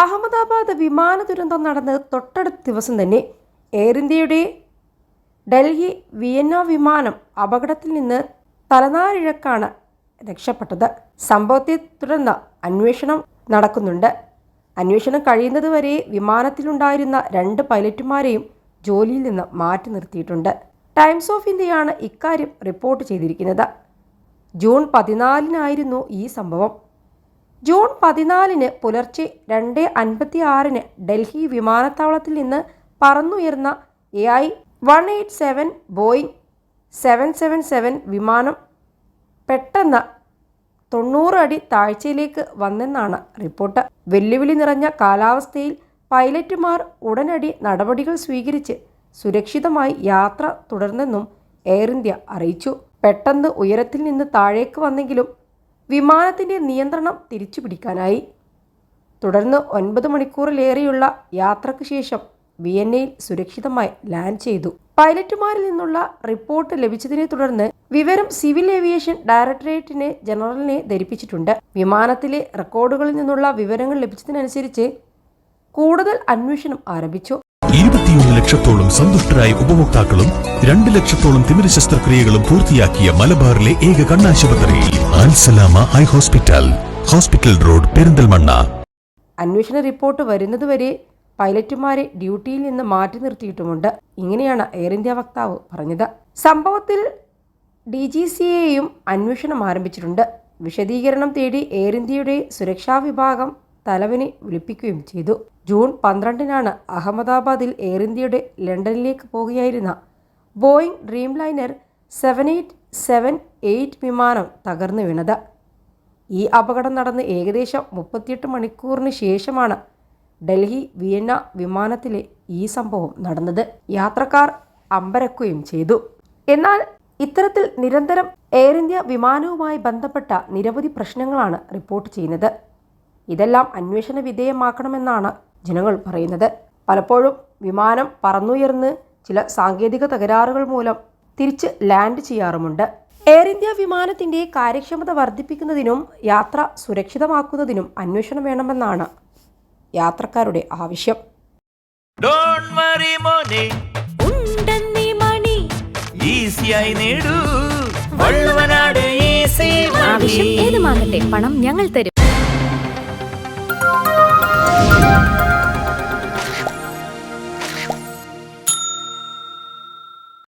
അഹമ്മദാബാദ് വിമാന ദുരന്തം നടന്ന് തൊട്ടടുത്ത ദിവസം തന്നെ എയർ ഇന്ത്യയുടെ ഡൽഹി വിയന്ന വിമാനം അപകടത്തിൽ നിന്ന് തലനാരിഴക്കാണ് രക്ഷപ്പെട്ടത്. സംഭവത്തെ തുടർന്ന് അന്വേഷണം നടക്കുന്നുണ്ട്. അന്വേഷണം കഴിയുന്നതുവരെ വിമാനത്തിലുണ്ടായിരുന്ന രണ്ട് പൈലറ്റുമാരെയും ജോലിയിൽ നിന്ന് മാറ്റി നിർത്തിയിട്ടുണ്ട്. ടൈംസ് ഓഫ് ഇന്ത്യയാണ് ഇക്കാര്യം റിപ്പോർട്ട് ചെയ്തിരിക്കുന്നത്. ജൂൺ പതിനാലിനായിരുന്നു ഈ സംഭവം. ജൂൺ പതിനാലിന് പുലർച്ചെ രണ്ട് അൻപത്തി ആറിന് ഡൽഹി വിമാനത്താവളത്തിൽ നിന്ന് പറന്നുയർന്ന A I one eight seven Boeing seven seven seven വിമാനം പെട്ടെന്ന് തൊണ്ണൂറ് അടി താഴ്ചയിലേക്ക് വന്നെന്നാണ് റിപ്പോർട്ട്. വെല്ലുവിളി നിറഞ്ഞ കാലാവസ്ഥയിൽ പൈലറ്റുമാർ ഉടനടി നടപടികൾ സ്വീകരിച്ച് സുരക്ഷിതമായി യാത്ര തുടർന്നെന്നും എയർ ഇന്ത്യ അറിയിച്ചു. പെട്ടെന്ന് ഉയരത്തിൽ നിന്ന് താഴേക്ക് വന്നെങ്കിലും വിമാനത്തിന്റെ നിയന്ത്രണം തിരിച്ചുപിടിക്കാനായി. തുടർന്ന് ഒൻപത് മണിക്കൂറിലേറെയുള്ള യാത്രയ്ക്ക് ശേഷം വിയന്നയിൽ സുരക്ഷിതമായി ലാൻഡ് ചെയ്തു. പൈലറ്റുമാരിൽ നിന്നുള്ള റിപ്പോർട്ട് ലഭിച്ചതിനെ തുടർന്ന് വിവരം സിവിൽ ഏവിയേഷൻ ഡയറക്ടറേറ്റിനെ ജനറലിനെ ധരിപ്പിച്ചിട്ടുണ്ട്. വിമാനത്തിലെ റെക്കോർഡുകളിൽ നിന്നുള്ള വിവരങ്ങൾ ലഭിച്ചതിനനുസരിച്ച് കൂടുതൽ അന്വേഷണം ആരംഭിച്ചു. ഇരുപത്തിയൊന്ന് ലക്ഷത്തോളം സന്തുഷ്ടരായ ഉപഭോക്താക്കളും രണ്ട് ലക്ഷത്തോളം തിമിര ശസ്ത്രക്രിയകളും പൂർത്തിയാക്കിയ മലബാറിലെ ഏക കണ്ണാശുപത്രി ആൻസലാമ eye hospital hospital road Perinthalmanna. അന്വേഷണ റിപ്പോർട്ട് വരുന്നതുവരെ പൈലറ്റുമാരെ ഡ്യൂട്ടിയിൽ നിന്ന് മാറ്റി നിർത്തിയിട്ടുമുണ്ട്. ഇങ്ങനെയാണ് എയർ ഇന്ത്യ വക്താവ് പറഞ്ഞത്. സംഭവത്തിൽ ഡി ജി സി എയും അന്വേഷണം ആരംഭിച്ചിട്ടുണ്ട്. വിശദീകരണം തേടി എയർ ഇന്ത്യയുടെ സുരക്ഷാ വിഭാഗം തലവനെ വിളിപ്പിക്കുകയും ചെയ്തു. ജൂൺ പന്ത്രണ്ടിനാണ് അഹമ്മദാബാദിൽ എയർ ഇന്ത്യയുടെ ലണ്ടനിലേക്ക് പോകുകയായിരുന്ന Boeing Dreamliner seven eight seven eight വിമാനം തകർന്നു വീണത്. ഈ അപകടം നടന്ന് ഏകദേശം മുപ്പത്തിയെട്ട് മണിക്കൂറിന് ശേഷമാണ് ഡൽഹി വിയന്ന വിമാനത്തിലെ ഈ സംഭവം നടന്നത്. യാത്രക്കാർ അമ്പരക്കുകയും ചെയ്തു. എന്നാൽ ഇത്തരത്തിൽ നിരന്തരം എയർ ഇന്ത്യ വിമാനവുമായി ബന്ധപ്പെട്ട നിരവധി പ്രശ്നങ്ങളാണ് റിപ്പോർട്ട് ചെയ്യുന്നത്. ഇതെല്ലാം അന്വേഷണ വിധേയമാക്കണമെന്നാണ് ജനങ്ങൾ പറയുന്നത്. പലപ്പോഴും വിമാനം പറന്നുയർന്ന് ചില സാങ്കേതിക തകരാറുകൾ മൂലം തിരിച്ച് ലാൻഡ് ചെയ്യാറുമുണ്ട്. എയർ ഇന്ത്യ വിമാനത്തിന്റെ കാര്യക്ഷമത വർദ്ധിപ്പിക്കുന്നതിനും യാത്ര സുരക്ഷിതമാക്കുന്നതിനും അന്വേഷണം വേണമെന്നാണ് യാത്രക്കാരുടെ ആവശ്യം. ഡോണ്ട് വറി മോനെ. ഉണ്ടെന്നീ മണി. ഈസിയായി നേടൂ. വള്ളുവനാട് ഈസി ആവശ്യം ഏതുമാകട്ടെ പണം ഞങ്ങൾ തരും.